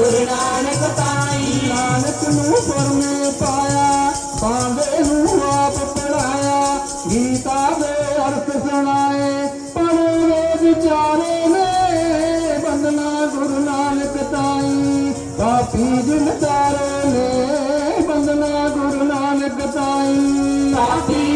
ਗੁਰੂ ਨਾਨਕ ਤਾਈ। ਨਾਨਕ ਨੂੰ ਪਰਮੇ ਪਾਇਆ ਪਾਂਦੇ ਨੂੰ ਆਪ ਪੜਾਇਆ। ਗੀਤਾ ਦੇ ਅਰਥ ਸੁਣਾਏ ਪੜ੍ਹੇ ਵਿਚਾਰੇ ਨੇ। ਬੰਦਨਾ ਗੁਰੂ ਨਾਨਕ ਤਾਈ ਪਾਪੀ ਜਿਨ ਤਾਰੇ ਨੇ। ਬੰਦਨਾ ਗੁਰੂ ਨਾਨਕ ਤਾਈ। ਪਾਪੀ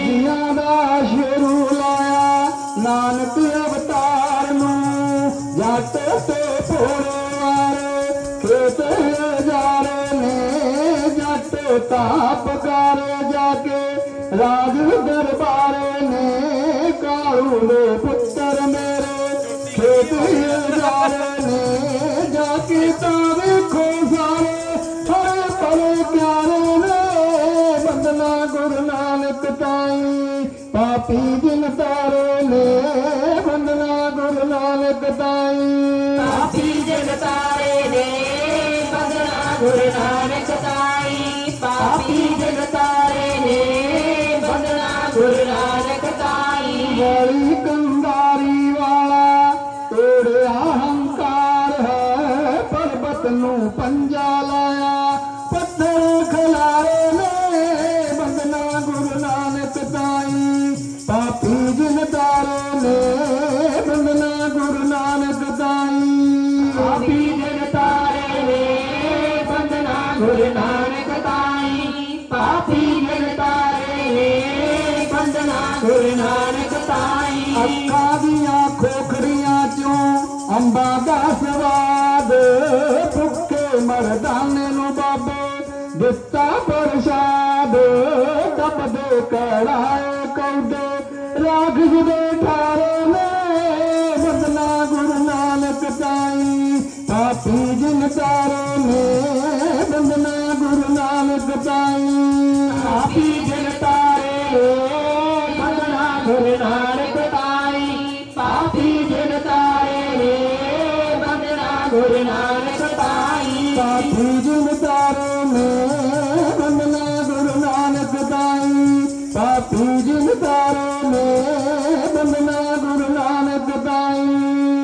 ਤਾਈ ਦਾ ਸ਼ੇਰੂ ਲਾਇਆ। ਨਾਨਕ ਅਵਤਾਰ ਨੂੰ ਜੱਟ ਤੇ ਭੋਲਵਾਰ ਖੇਤ ਜਾਰੇ ਨੇ ਜੱਟ ਤਾਪ ਕਰ ਜਾ ਕੇ, ਰਾਜ ਦਰਬਾਰੇ ਨੇ ਕਾਲੂ ਦੇ ਪੁੱਤਰ ਮੇਰੇ, ਖੇਤ ਜਾਰੇ ਨੇ ਜਾ ਕੇ ਤਾਂ ਗੁਰੂ ਨਾਨਕ ਤਾਈ ਪਾਪੀ ਜਿਨ ਤਾਰੇ ਨੇ ਬੰਦਨਾ ਗੁਰੂ ਨਾਨਕ ਤਾਈ। ਪਾਪੀ ਜਨ ਤਾਰੇ ਨੇ ਬੰਦਨਾ ਗੁਰੂ ਨਾਨਕ ਤਾਈ ਪਾਪੀ ਜਨ ਤਾਰੇ ਨੇ ਬੰਦਨਾ ਗੁਰੂ ਨਾਨਕ ਤਾਈ। ਬੜੀ ਕੰਦਾਰੀ ਨੇ ਬੰਦਨਾ ਗੁਰੂ ਨਾਨਕ ਤਾਰੇ ਨੇ ਬੰਦਨਾ ਗੁਰੂ ਨਾਨਕ ਤਾਈ ਪਾਪੀ ਜਨ ਤਾਰੇ ਨੇ ਬੰਦਨਾ ਗੁਰੂ ਨਾਨਕ ਤਾਈ ਅੱਖਾਂ ਦੀਆਂ ਖੋਖੜੀਆਂ ਚੋਂ ਅੰਬਾਂ ਦਾ ਸਵਾਦ ਭੁੱਖੇ ਮਰਦਾਨੇ ਨੂੰ ਬਾਬੇ ਦਿੱਤਾ ਪ੍ਰਸ਼ਾਦ। ਤਪਦੇ ਕੜਾਏ ਰਾਖਸ ਦੇ ਠਾਰੇ ਨੇ ਬੰਦਨਾ ਗੁਰੂ ਨਾਨਕ ਤਾਈ। ਪਾਪੀ ਜਿਨ ਤਾਰੇ ਨੇ ਬੰਦਨਾ ਗੁਰੂ ਨਾਨਕ ਤਾਈ। ਪਾਪੀ ਜਨ ਤਾਰੇ ਨੇ ਬੰਦਨਾ ਗੁਰੂ ਨਾਨਕ ਤਾਈ। ਪਾਪੀ ਜਨ ਤਾਰੇ ਨੇ ਬੰਦਨਾ ਗੁਰੂ ਨਾਨਕ ਤਾਈ। ਪਾਪੀ ਜਿਨ ਤਾਰੇ ਨੇ ਪਾਪੀ ਜਿਨ ਤਾਰੇ ਨੇ ਬੰਦਨਾ ਗੁਰੂ ਨਾਨਕ ਤਾਈ।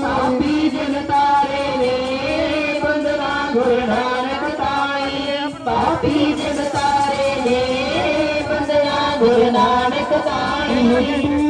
ਪਾਪੀ ਜਨ ਤਾਰੇ ਨੇ ਬੰਦਨਾ ਗੁਰੂ ਨਾਨਕ ਤਾਈ। ਪਾਪੀ ਜਨ ਤਾਰੇ ਨੇ ਬੰਦਨਾ ਗੁਰੂ ਨਾਨਕ ਤਾਈ।